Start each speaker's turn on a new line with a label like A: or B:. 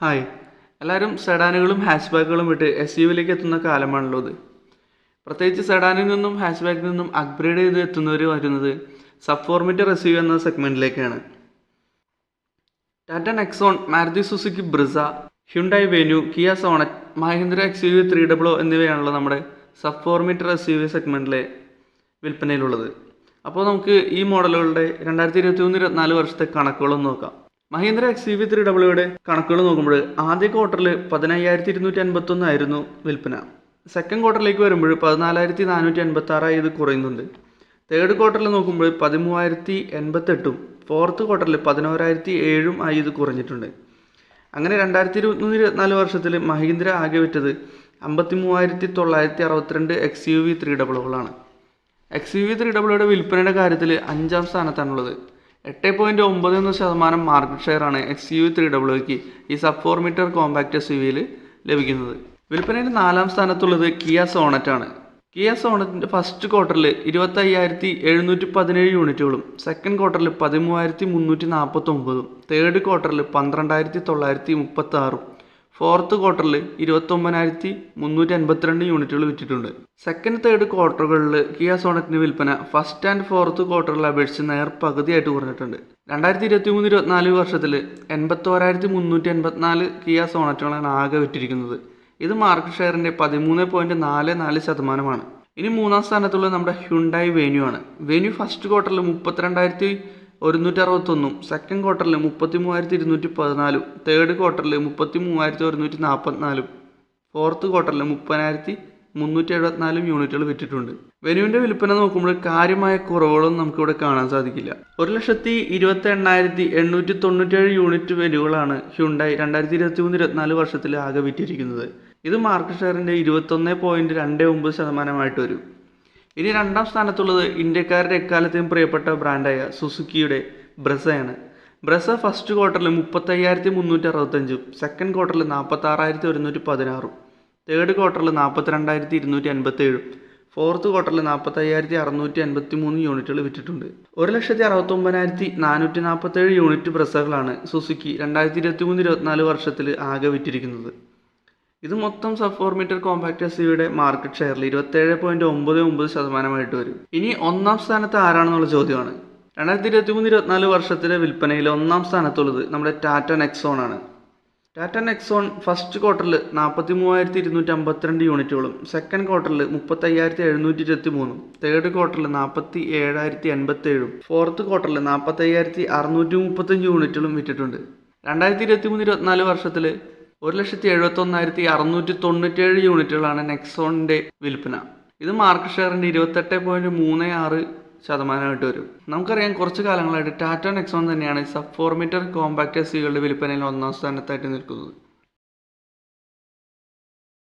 A: Hi എല്ലാവരും സെഡാനുകളും hatch ബാക്കുകളും വിട്ട് S യുവിലേക്ക് എത്തുന്ന കാലമാണല്ലോ ഇത് പ്രത്യേകിച്ച് സെഡാനിൽ നിന്നും ഹാച്ച് ബാക്കിൽ നിന്നും അപ്ഗ്രേഡ് ചെയ്ത് എത്തുന്നവർ വരുന്നത് സബ് ഫോർമേറ്റർ എസ് യു എന്ന സെഗ്മെന്റിലേക്കാണ് Tata Nexon Maruti Suzuki Brezza Hyundai Venue Kia Sonet Mahindra X U V three W എന്നിവയാണല്ലോ നമ്മുടെ sub four metre S U V സെഗ്മെന്റിലെ വിൽപ്പനയിലുള്ളത്. അപ്പോൾ നമുക്ക് ഈ മോഡലുകളുടെ രണ്ടായിരത്തി ഇരുപത്തി മൂന്ന് ഇരുപത്തിനാല് വർഷത്തെ കണക്കുകളൊന്ന് നോക്കാം. Mahindra X U V three ഡബ്ല്യൂയുടെ കണക്കുകൾ നോക്കുമ്പോൾ ആദ്യ ക്വാർട്ടറിൽ പതിനയ്യായിരത്തി ഇരുന്നൂറ്റി അൻപത്തൊന്ന് ആയിരുന്നു വിൽപ്പന. സെക്കൻഡ് ക്വാർട്ടറിലേക്ക് വരുമ്പോൾ പതിനാലായിരത്തി നാനൂറ്റി അൻപത്തി ആറായി ഇത് കുറയുന്നുണ്ട്. തേർഡ് ക്വാർട്ടറിൽ നോക്കുമ്പോൾ പതിമൂവായിരത്തി എൺപത്തെട്ടും ഫോർത്ത് ക്വാർട്ടറിൽ പതിനോരായിരത്തി ഏഴും ആയി ഇത് കുറഞ്ഞിട്ടുണ്ട്. അങ്ങനെ രണ്ടായിരത്തി ഇരുപത്തിമൂന്ന് ഇരുപത്തിനാല് വർഷത്തിൽ മഹീന്ദ്ര ആകെ വിറ്റത് അമ്പത്തി മൂവായിരത്തി തൊള്ളായിരത്തി അറുപത്തിരണ്ട് എക്സ് യു വി ത്രീ ഡബിളുകളാണ് എക്സ് യു വി ത്രീ ഡബിളുടെ വിൽപ്പനയുടെ കാര്യത്തിൽ അഞ്ചാം സ്ഥാനത്താണുള്ളത്. എട്ട് പോയിന്റ് ഒമ്പത് ഒന്ന് ശതമാനം മാർക്കറ്റ് ഷെയറാണ് എക്സ് യു ത്രീ ഡബ്ല്യുക്ക് ഈ sub four meter compact U വിയിൽ ലഭിക്കുന്നത്. വിൽപ്പനയിൽ നാലാം സ്ഥാനത്തുള്ളത് കിയ സോണറ്റ് ആണ്. കിയ സോണറ്റിന്റെ ഫസ്റ്റ് ക്വാർട്ടറിൽ ഇരുപത്തയ്യായിരത്തി എഴുന്നൂറ്റി പതിനേഴ് യൂണിറ്റുകളും സെക്കൻഡ് ക്വാർട്ടറിൽ പതിമൂവായിരത്തി മുന്നൂറ്റി നാൽപ്പത്തൊമ്പതും തേർഡ് ക്വാർട്ടറിൽ പന്ത്രണ്ടായിരത്തി തൊള്ളായിരത്തി മുപ്പത്തി ആറും ഫോർത്ത് ക്വാർട്ടറിൽ ഇരുപത്തൊമ്പതിനായിരത്തി മുന്നൂറ്റി അൻപത്തിരണ്ട് യൂണിറ്റുകൾ വിറ്റിട്ടുണ്ട്. സെക്കൻഡ് തേർഡ് ക്വാർട്ടറുകളിൽ കിയ സോണറ്റിന്റെ വിൽപ്പന ഫസ്റ്റ് ആൻഡ് ഫോർത്ത് ക്വാർട്ടറിൽ അപേക്ഷിച്ച് നേർ പകുതിയായിട്ട് കുറഞ്ഞിട്ടുണ്ട്. രണ്ടായിരത്തി ഇരുപത്തി മൂന്ന് ഇരുപത്തിനാല് വർഷത്തിൽ എൺപത്തോരായിരത്തി മുന്നൂറ്റി എൺപത്തിനാല് കിയ സോണറ്റുകളാണ് ആകെ വിറ്റിരിക്കുന്നത്. ഇത് മാർക്കറ്റ് ഷെയറിന്റെ പതിമൂന്ന് പോയിന്റ് നാല് നാല് ശതമാനമാണ്. ഇനി മൂന്നാം സ്ഥാനത്തുള്ള നമ്മുടെ ഹ്യുണ്ടായി വെന്യൂ ആണ്. വെന്യൂ ഫസ്റ്റ് ക്വാർട്ടറിൽ മുപ്പത്തിരണ്ടായിരത്തി ഒരുന്നൂറ്റി അറുപത്തൊന്നും സെക്കൻഡ് ക്വാർട്ടറിൽ മുപ്പത്തി മൂവായിരത്തി ഇരുന്നൂറ്റി പതിനാലും തേർഡ് ക്വാർട്ടറിൽ മുപ്പത്തി മൂവായിരത്തി ഒരുന്നൂറ്റി നാൽപ്പത്തിനാലും ഫോർത്ത് ക്വാർട്ടറിൽ മുപ്പതിനായിരത്തി മുന്നൂറ്റി എഴുപത്തിനാലും യൂണിറ്റുകൾ വിറ്റിട്ടുണ്ട്. വെനുവിന്റെ വിൽപ്പന നോക്കുമ്പോൾ കാര്യമായ കുറവുകളൊന്നും നമുക്കിവിടെ കാണാൻ സാധിക്കില്ല. ഒരു ലക്ഷത്തി ഇരുപത്തി എണ്ണായിരത്തി എണ്ണൂറ്റി തൊണ്ണൂറ്റേഴ് യൂണിറ്റ് വെനുകളാണ് ഹ്യുണ്ടായി രണ്ടായിരത്തി ഇരുപത്തി മൂന്ന് ഇരുപത്തിനാല് വർഷത്തിൽ ആകെ വിറ്റിരിക്കുന്നത്. ഇത് മാർക്കറ്റ് ഷെയറിന്റെ ഇരുപത്തൊന്ന് പോയിന്റ് രണ്ട് ഒമ്പത് ശതമാനമായിട്ട് വരും. ഇനി രണ്ടാം സ്ഥാനത്തുള്ളത് ഇന്ത്യക്കാരുടെ എക്കാലത്തെയും പ്രിയപ്പെട്ട ബ്രാൻഡായ സുസുക്കിയുടെ ബ്രസയാണ്. ബ്രസ ഫസ്റ്റ് ക്വാർട്ടറിൽ മുപ്പത്തയ്യായിരത്തി മുന്നൂറ്റി അറുപത്തഞ്ചും സെക്കൻഡ് ക്വാർട്ടറിൽ നാൽപ്പത്താറായിരത്തി ഒരുന്നൂറ്റി പതിനാറും തേർഡ് ക്വാർട്ടറിൽ നാൽപ്പത്തിരണ്ടായിരത്തി ഇരുന്നൂറ്റി അൻപത്തേഴും ഫോർത്ത് ക്വാർട്ടറിൽ നാൽപ്പത്തയ്യായിരത്തി അറുന്നൂറ്റി അൻപത്തി മൂന്ന് യൂണിറ്റുകൾ വിറ്റിട്ടുണ്ട്. ഒരു ലക്ഷത്തി അറുപത്തൊമ്പതിനായിരത്തി നാനൂറ്റി നാൽപ്പത്തേഴ് യൂണിറ്റ് ബ്രസകളാണ് സുസുക്കി രണ്ടായിരത്തി ഇരുപത്തി മൂന്ന് ഇരുപത്തിനാല് വർഷത്തിൽ ആകെ വിറ്റിരിക്കുന്നത്. ഇത് മൊത്തം sub four meter compact S യുടെ മാർക്കറ്റ് ഷെയറിൽ ഇരുപത്തേഴ് പോയിന്റ് ഒമ്പത് ഒമ്പത് ശതമാനമായിട്ട് വരും. ഇനി ഒന്നാം സ്ഥാനത്ത് ആരാണെന്നുള്ള ചോദ്യമാണ്. രണ്ടായിരത്തി ഇരുപത്തി മൂന്ന് ഇരുപത്തിനാല് വർഷത്തിലെ വിൽപ്പനയിൽ ഒന്നാം സ്ഥാനത്തുള്ളത് നമ്മുടെ ടാറ്റ നെക്സോൺ ആണ്. ടാറ്റ നെക്സോൺ ഫസ്റ്റ് ക്വാർട്ടറിൽ നാൽപ്പത്തി മൂവായിരത്തി ഇരുന്നൂറ്റി അമ്പത്തിരണ്ട് യൂണിറ്റുകളും സെക്കൻഡ് ക്വാർട്ടറിൽ മുപ്പത്തയ്യായിരത്തി എഴുന്നൂറ്റി ഇരുപത്തി മൂന്നും തേർഡ് ക്വാർട്ടറിൽ നാൽപ്പത്തി ഏഴായിരത്തി എൺപത്തേഴും ഫോർത്ത് ക്വാർട്ടറിൽ നാൽപ്പത്തയ്യായിരത്തി അറുന്നൂറ്റി മുപ്പത്തഞ്ച് യൂണിറ്റുകളും വിറ്റിട്ടുണ്ട്. രണ്ടായിരത്തി ഇരുപത്തി മൂന്ന് ഇരുപത്തിനാല് വർഷത്തിൽ ഒരു ലക്ഷത്തി എഴുപത്തൊന്നായിരത്തി അറുന്നൂറ്റി തൊണ്ണൂറ്റേഴ് യൂണിറ്റുകളാണ് നെക്സോണിന്റെ വിൽപ്പന. ഇത് മാർക്കറ്റ് ഷെയറിന്റെ ഇരുപത്തെട്ട് പോയിന്റ് മൂന്ന് ആറ് ശതമാനമായിട്ട് വരും. നമുക്കറിയാം കുറച്ച് കാലങ്ങളായിട്ട് ടാറ്റ നെക്സോൺ തന്നെയാണ് സബ് ഫോർ മീറ്റർ കോമ്പാക്ട് സികളുടെ വിൽപ്പനയിൽ ഒന്നാം സ്ഥാനത്തായിട്ട് നിൽക്കുന്നത്.